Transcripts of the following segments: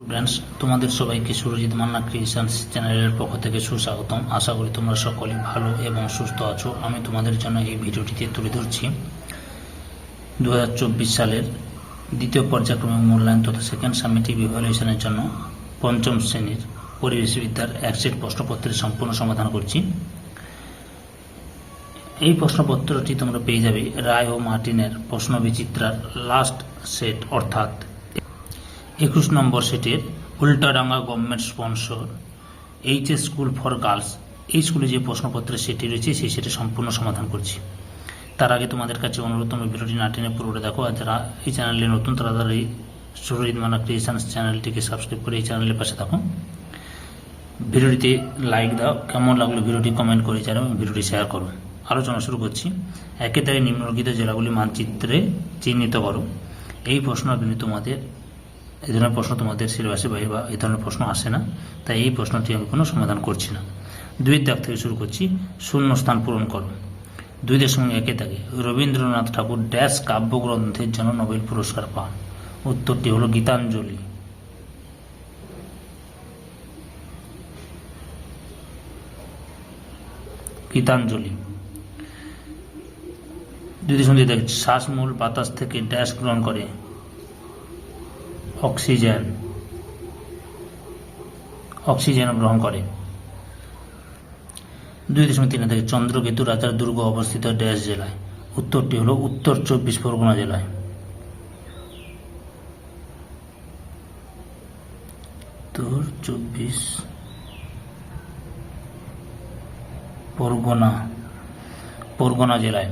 Friends তোমাদের সবাইকে Surajit Manna creations চ্যানেলের পক্ষ থেকে সুস্বাগতম। আশা করি তোমরা সকলে ভালো এবং সুস্থ আছো। আমি তোমাদের জন্য এই ভিডিওটিতে তুলে ধরছি। দু হাজার চব্বিশ সালের দ্বিতীয় পর্যায়ক্রমিক মূল্যায়ন তথা সেকেন্ড সামিটিভ ইভ্যালুয়েশনের জন্য পঞ্চম শ্রেণির পরিবেশ বিদ্যার এক সেট প্রশ্নপত্রের সম্পূর্ণ সমাধান করছি। এই প্রশ্নপত্রটি তোমরা পেয়ে যাবে রায় ও মার্টিনের প্রশ্ন বিচিত্রার লাস্ট সেট অর্থাৎ একুশ নম্বর সেটের Ultadanga government sponsor H S school for girls এই স্কুলে যে প্রশ্নপত্রের সেটি রয়েছে, সেই সেটি সম্পূর্ণ সমাধান করছি। তার আগে তোমাদের কাছে অনুরোধ, তোমরা ভিডিওটি না টেনে পুরোটা দেখো, আর যারা এই চ্যানেলে নতুন, তারা তারা এই সুরজিৎ মানা ক্রিয়েশনস চ্যানেলটিকে সাবস্ক্রাইব করে এই চ্যানেলের পাশে থাকো। ভিডিওটিতে লাইক দাও, কেমন লাগল ভিডিওটি কমেন্ট করে জানাও ভিডিওটি শেয়ার করো। আলোচনা শুরু করছি। একে তাই নিম্নলিখিত জেলাগুলি মানচিত্রে চিহ্নিত করো। এই প্রশ্নগুলি তোমাদের এই ধরনের প্রশ্ন তোমাদের সিলেবাসে বাইরে বা এই ধরনের প্রশ্ন আসে না, তাই এই প্রশ্নটি আমি কোনো সমাধান করছি না। দুইয়ের দাগ থেকে শুরু করছি, শূন্য স্থান পূরণ করো। দুই দশমিক একে দাগে রবীন্দ্রনাথ ঠাকুর ড্যাশ কাব্যগ্রন্থের জন্য নোবেল পুরস্কার পান। উত্তরটি হলো গীতাঞ্জলি। গীতাঞ্জলি। দশমিক দুই দাগে শ্বাসমূল বাতাস থেকে ড্যাশ গ্রহণ করে। অক্সিজেন। অক্সিজেন গ্রহণ করে। দুই দশমিক তিন থেকে চন্দ্রকেতু রাজার দুর্গ অবস্থিত ড্যাশ জেলায়। উত্তরটি হলো উত্তর চব্বিশ পরগনা জেলায়। উত্তর চব্বিশ পরগনা। পরগনা জেলায়।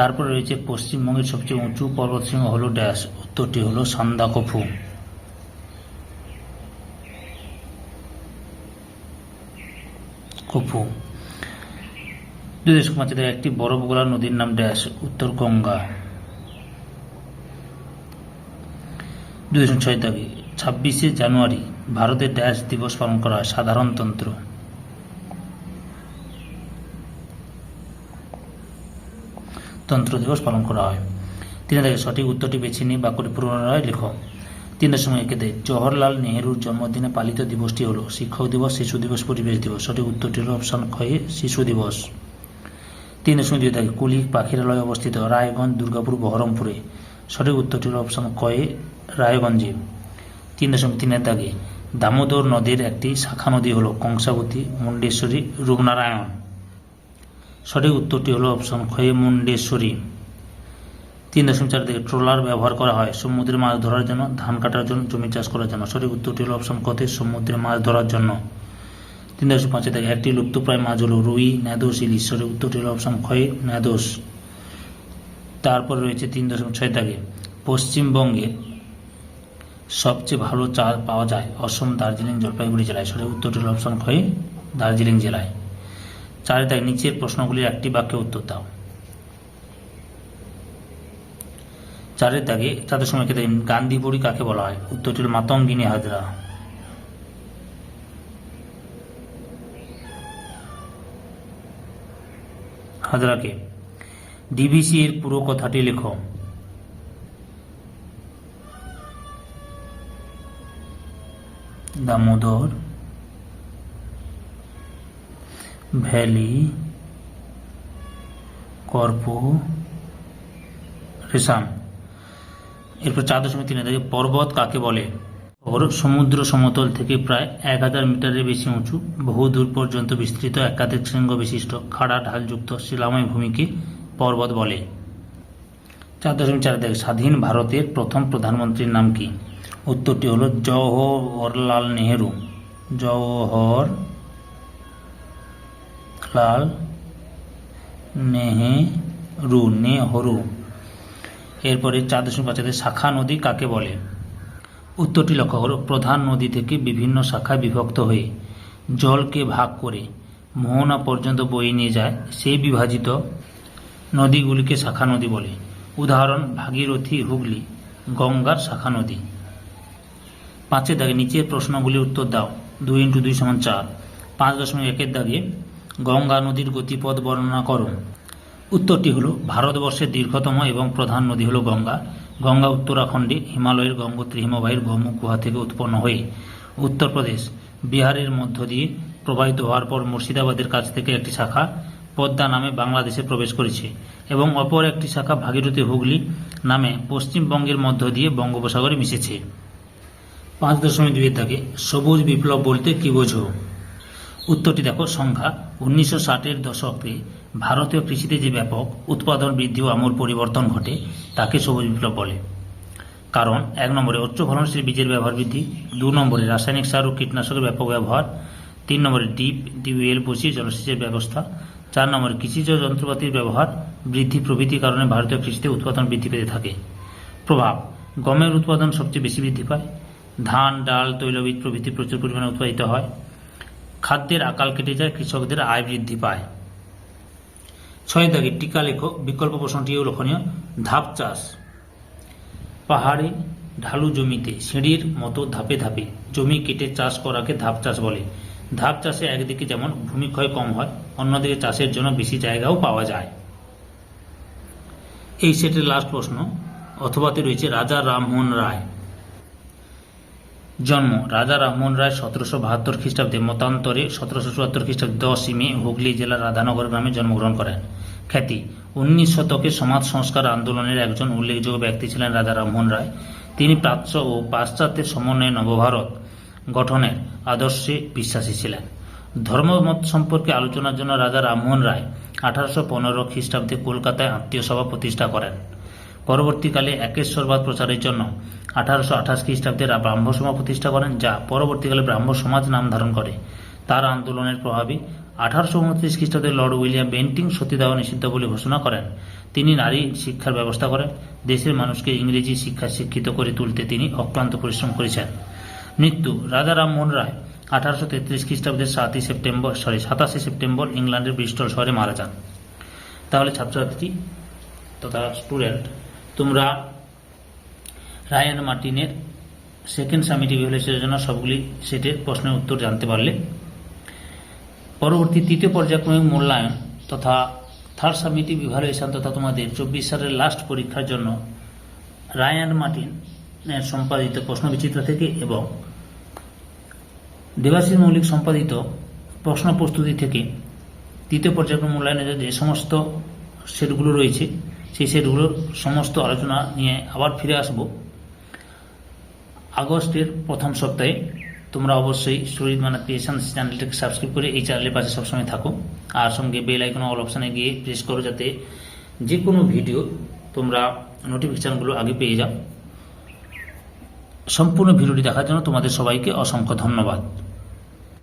তারপরে রয়েছে পশ্চিমবঙ্গের সবচেয়ে উঁচু পর্বতশৃঙ্গ হলো ড্যাশ, উত্তরটি হলো সান্দাকফু। কফু। দশক পাঁচে একটি বরফ গোলা নদীর নাম ড্যাশ, উত্তর গঙ্গা। দুই ছয় দাবি ছাব্বিশে জানুয়ারি ভারতের ড্যাশ দিবস পালন করা সাধারণতন্ত্র তন্ত্র দিবস পালন করা হয়। তিন থেকে সঠিক উত্তরটি বেছে নিয়ে বাক্যটি পুনরায় লেখ তিন দশমিক একে দেয় জওহরলাল নেহেরুর জন্মদিনে পালিত দিবসটি হলো শিক্ষক দিবস, শিশু দিবস, পরিবেশ দিবস। সঠিক উত্তরটি হলো অপশন ক্ষয়ে শিশু দিবস। তিন দশমিক দুই থেকে কুলিক পাখিরালয় অবস্থিত রায়গঞ্জ, দুর্গাপুর, বহরমপুরে। সঠিক উত্তরটি হলো অপশন কয়ে রায়গঞ্জে। তিন দশমিক তিনের দাগে দামোদর নদীর একটি শাখা নদী হলো কংসাবতী, মুন্ডেশ্বরী, রূপনারায়ণ। সঠিক উত্তরটি হলো অপশন ক্ষয়ে মুন্ডেশ্বরী তিন দশমিক চার থেকে ট্রলার ব্যবহার করা হয় সমুদ্রে মাছ ধরার জন্য, ধান কাটার জন্য, জমি চাষ করার জন্য। সঠিক উত্তরটি হলো অপশন কতে সমুদ্রে মাছ ধরার জন্য। তিন দশমিক পাঁচে থেকে একটি লুপ্তপ্রায় মাছ হলো রুই, ন্যাদোস, ইলিশ। সঠিক উত্তরটি হলো অপশন ক্ষয়ে ন্যাদোস। তারপরে রয়েছে তিন দশমিক ছয় দাগে পশ্চিমবঙ্গে সবচেয়ে ভালো চা পাওয়া যায় অসম দার্জিলিং জলপাইগুড়ি জেলায়। সঠিক উত্তরটি হলো অপশন ক্ষয়ে দার্জিলিং জেলায়। চারে দাগ নিচের প্রশ্নগুলির একটি বাক্যে উত্তর দাও। চারের দাগে তাদের সময় খেতে গান্ধী বুড়ি কাকে বলা হয়? উত্তরটি হল মাতঙ্গিনী হাজরা। হাজরাকে ডিভিসি এর পুরো কথাটি লেখো। দামোদর ভ্যালি কর্পোরেশন এরপর চার দশমিক তিনে থাকে পর্বত কাকে বলে? ওর সমুদ্র সমতল থেকে প্রায় এক হাজার মিটারের বেশি উঁচু, বহু দূর পর্যন্ত বিস্তৃত, একাধিক শৃঙ্গ বিশিষ্ট, খাড়া ঢালযুক্ত শিলাময় ভূমিকে পর্বত বলে। চার দশমিক চার দেখ স্বাধীন ভারতের প্রথম প্রধানমন্ত্রীর নাম কি? উত্তরটি হল জওহরলাল নেহেরু। জওহর লাল নেহেরু নেহরু এরপরে চার দশমিক পাঁচাতে শাখা নদী কাকে বলে? উত্তরটি লক্ষ্য করো। প্রধান নদী থেকে বিভিন্ন শাখায় বিভক্ত হয়ে জলকে ভাগ করে মোহনা পর্যন্ত বয়ে নিয়ে যায়। সেই বিভাজিত নদীগুলিকে শাখা নদী বলে। উদাহরণ, ভাগীরথী, হুগলি, গঙ্গার শাখা নদী। পাঁচের দাগে নিচের প্রশ্নগুলির উত্তর দাও। দুই ইন্টু দুই সমান চার। পাঁচ দশমিক একের দাগে গঙ্গা নদীর গতিপথ বর্ণনা করো। উত্তরটি হলো ভারতবর্ষের দীর্ঘতম এবং প্রধান নদী হলো গঙ্গা। গঙ্গা উত্তরাখণ্ডে হিমালয়ের গঙ্গোত্রী হিমবাহের গৌমুখ গুহা থেকে উৎপন্ন হয়ে উত্তরপ্রদেশ, বিহারের মধ্য দিয়ে প্রবাহিত হওয়ার পর মুর্শিদাবাদের কাছ থেকে একটি শাখা পদ্মা নামে বাংলাদেশে প্রবেশ করেছে এবং অপর একটি শাখা ভাগীরথী হুগলি নামে পশ্চিমবঙ্গের মধ্য দিয়ে বঙ্গোপসাগরে মিশেছে। পাঁচ দশমিক দুই থাকে সবুজ বিপ্লব বলতে কি বোঝো? উত্তরটি দেখো, সংখ্যা উনিশশো ষাটের দশকে ভারতীয় কৃষিতে যে ব্যাপক উৎপাদন, বৃদ্ধি ও আমূল পরিবর্তন ঘটে, তাকে সবুজ বিপ্লব বলে। কারণ, এক নম্বরে উচ্চ ফলনশীল বীজের ব্যবহার বৃদ্ধি, দু নম্বরে রাসায়নিক সার ও কীটনাশকের ব্যাপক ব্যবহার, তিন নম্বরে ডিপ টিউবওয়েল বসিয়ে জলসেচের ব্যবস্থা, চার নম্বরে কৃষিজ যন্ত্রপাতির ব্যবহার বৃদ্ধি প্রভৃতির কারণে ভারতীয় কৃষিতে উৎপাদন বৃদ্ধি পেতে থাকে। প্রভাব, গমের উৎপাদন সবচেয়ে বেশি বৃদ্ধি পায়। ধান, ডাল, তৈলবীজ প্রভৃতি প্রচুর পরিমাণে উৎপাদিত হয়। খাদ্যের আকাল কেটে যায়, কৃষকদের আয় বৃদ্ধি পায়। ছয় দাগে টিকা লেখো বিকল্প প্রশ্নটিও লক্ষণীয়, ধাপ চাষ। পাহাড়ে ঢালু জমিতে, সিঁড়ির মতো ধাপে ধাপে জমি কেটে চাষ করাকে ধাপ চাষ বলে। ধাপ চাষে একদিকে যেমন ভূমিক্ষয় কম হয়, অন্যদিকে চাষের জন্য বেশি জায়গাও পাওয়া যায়। এই সেটের লাস্ট প্রশ্ন, অথবাতে রয়েছে রাজা রামমোহন রায়। জন্ম, রাজা রামমোহন রায় সতেরোশো বাহাত্তর খ্রিস্টাব্দে মতান্তরে সতেরোশো চুয়াত্তর খ্রিস্টাব্দে দশই মে হুগলি জেলার রাধানগর গ্রামে জন্মগ্রহণ করেন। খ্যাতি, উনিশ শতকে সমাজ সংস্কার আন্দোলনের একজন উল্লেখযোগ্য ব্যক্তি ছিলেন রাজা রামমোহন রায়। তিনি প্রাচ্য ও পাশ্চাত্যের সমন্বয়ে নবভারত গঠনের আদর্শে বিশ্বাসী ছিলেন। ধর্মমত সম্পর্কে আলোচনার জন্য রাজা রামমোহন রায় আঠারোশো পনেরো খ্রিস্টাব্দে কলকাতায় আত্মীয় সভা প্রতিষ্ঠা করেন। পরবর্তীকালে একেশ্বরবাদ প্রচারের জন্য আঠারোশো আঠাশ খ্রিস্টাব্দে ব্রাহ্ম সমাজ প্রতিষ্ঠা করেন, যা পরবর্তীকালে ব্রাহ্ম সমাজ নাম ধারণ করে। তার আন্দোলনের প্রভাবে আঠারোশো উনত্রিশ খ্রিস্টাব্দে লর্ড উইলিয়াম বেন্টিং সতীদাহ নিষিদ্ধ বলে ঘোষণা করেন। তিনি নারী শিক্ষার ব্যবস্থা করেন। দেশের মানুষকে ইংরেজি শিক্ষা শিক্ষিত করে তুলতে তিনি অক্লান্ত পরিশ্রম করেছেন। মৃত্যু, রাজা রামমোহন রায়, আঠারোশো তেত্রিশ খ্রিস্টাব্দের সাতই সেপ্টেম্বর সরি সাতাশে সেপ্টেম্বর ইংল্যান্ডের ব্রিস্টল শহরে মারা যান। তাহলে ছাত্রছাত্রী তথা স্টুডেন্ট তোমরা রায়ান মার্টিনের সেকেন্ড সামিট ইভ্যালুয়েশনের জন্য সবগুলি সেটের প্রশ্নের উত্তর জানতে পারলে। পরবর্তী তৃতীয় পর্যায়ক্রমিক মূল্যায়ন তথা থার্ড সামিটিভ ইভ্যালুয়েশন তথা তোমাদের চব্বিশ সালের লাস্ট পরীক্ষার জন্য রায়ান মার্টিন সম্পাদিত প্রশ্ন বিচিত্র থেকে এবং দেবাশিস মৌলিক সম্পাদিত প্রশ্ন প্রস্তুতি থেকে তৃতীয় পর্যায়ক্রম মূল্যায়নে যে সমস্ত সেটগুলো রয়েছে সেই সেটগুলোর সমস্ত আলোচনা নিয়ে আবার ফিরে আসব। আগস্টের প্রথম সপ্তাহে তোমরা অবশ্যই শরীর মানে ক্রিয়েশন চ্যানেলটাকে সাবস্ক্রাইব করে এই চ্যানেলের পাশে সবসময় থাকো। আর সঙ্গে বেল আইকন অল অপশানে গিয়ে প্রেস করো যাতে যে কোনো ভিডিও তোমরা নোটিফিকেশানগুলো আগে পেয়ে যাও। সম্পূর্ণ ভিডিওটি দেখার জন্য তোমাদের সবাইকে অসংখ্য ধন্যবাদ।